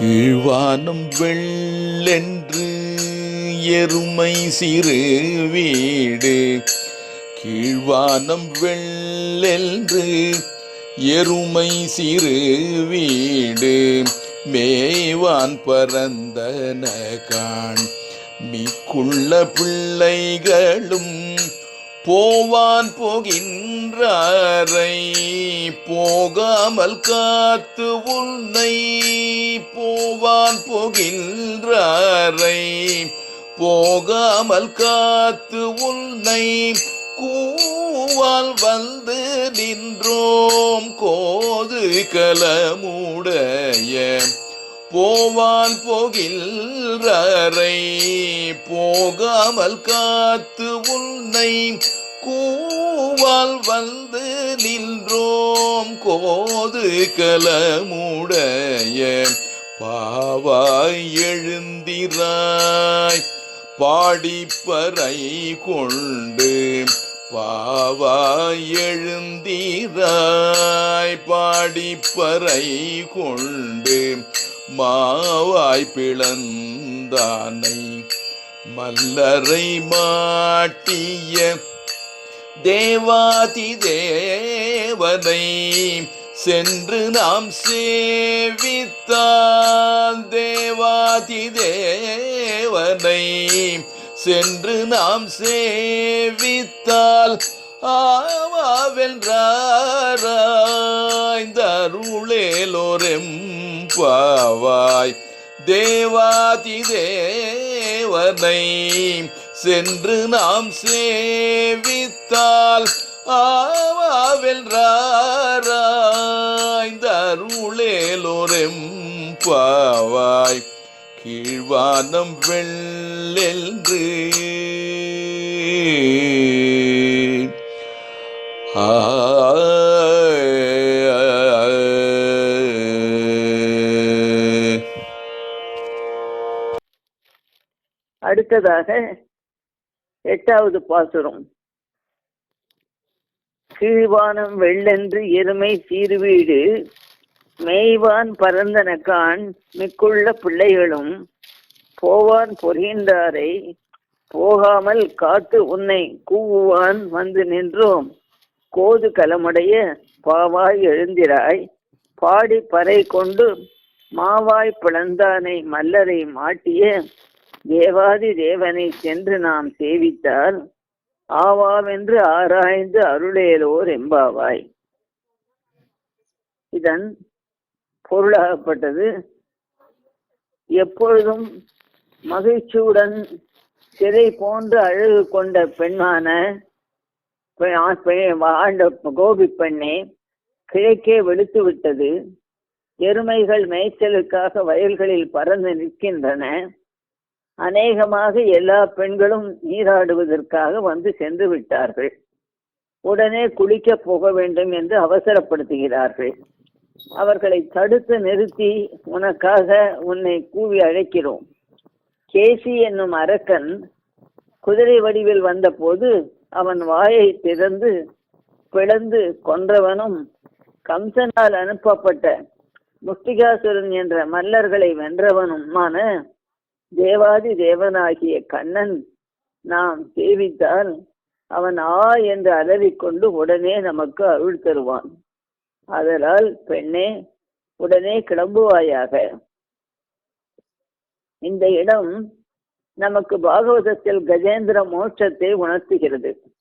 கீழ்வானம் வெள்ளென்று எருமை சிறு வீடு. கீழ்வானம் வெள்ளென்று எருமை சிறு வீடு. மேவான் பரந்தன காண் மிக்குள்ள பிள்ளைகளும் போவான் போகின்றாரை. போகாமல் காத்து உன்னை போகின்றாரை. போகாமல் காத்து உன்னை கூவால் வந்து நின்றோம். கோது கலமுடைய போவான் போகில்றாரை போகாமல் காத்து உன்னை கூவால் வந்து நின்றோம். கோது கலமுடைய பாவாய் எழுந்திராய் பாடிப்பறை கொண்டு பாவாய் எழுந்திராய் பாடிப்பறை கொண்டு மாவாய் பிளந்தானை மல்லரை மாட்டிய தேவாதி தேவனை சென்று நாம் சேவித்தால் தேவாதி தேவனை. சென்று நாம் சேவித்தால் ஆவாவென்றாராய்ந்தருளேலோரெம் பாவாய். தேவாதி தேவனை. சென்று நாம் சேவித்தால் ஆவாவென்றாராய்ந்தருளேலோரெம் பாவாய் கீழ்வானம் வெள்ளென்று. ஆ. அடுத்ததாக எட்டாவது பாசுரம். கீழ்வானம் வெள்ளென்று எருமை சீர்வீடு. மெய்வான் பரந்தனக்கான் மிக்குள்ள பிள்ளைகளும் போவான் பொறிகின்றாரை போகாமல் காத்து உன்னை கூவுவான் வந்து நின்றோம். கோது கலமுடைய பாவாய் எழுந்திராய் பாடி பறை கொண்டு மாவாய் பிளந்தானை மல்லரை மாட்டிய தேவாதி தேவனை சென்று நாம் சேவித்தால் ஆவாவென்று ஆராய்ந்து அருளேலோர் எம்பாவாய் இதன் பொருளாகப்பட்டது. எப்பொழுதும் மகிழ்ச்சியுடன் சிறை போன்று அழகு கொண்ட பெண்ணான ஆண்ட கோபி பெண்ணே கிழக்கே வெளுத்து விட்டது. எருமைகள் மேய்ச்சலுக்காக வயல்களில் பறந்து நிற்கின்றன. அநேகமாக எல்லா பெண்களும் நீராடுவதற்காக வந்து சென்று விட்டார்கள். உடனே குளிக்க போக வேண்டும் என்று அவசரப்படுத்துகிறார்கள். அவர்களை தடுத்து நிறுத்தி உனக்காக உன்னை கூவி அழைக்கிறோம். கேசி என்னும் அரக்கன் குதிரை வடிவில் வந்தபோது அவன் வாயை திறந்து பிளந்து கொன்றவனும் கம்சனால் அனுப்பப்பட்ட முஷ்டிகாசுரன் என்ற மல்லர்களை வென்றவனுமான தேவாதி தேவனாகிய கண்ணன் நாம் சேவித்தால் அவன் ஆ என்று அலறிக்கொண்டு உடனே நமக்கு அருள் தருவான். அதனால் பெண்ணே உடனே கிளம்புவாயாக. இந்த இடம் நமக்கு பாகவதத்தில் கஜேந்திர மோட்சத்தை உணர்த்துகிறது.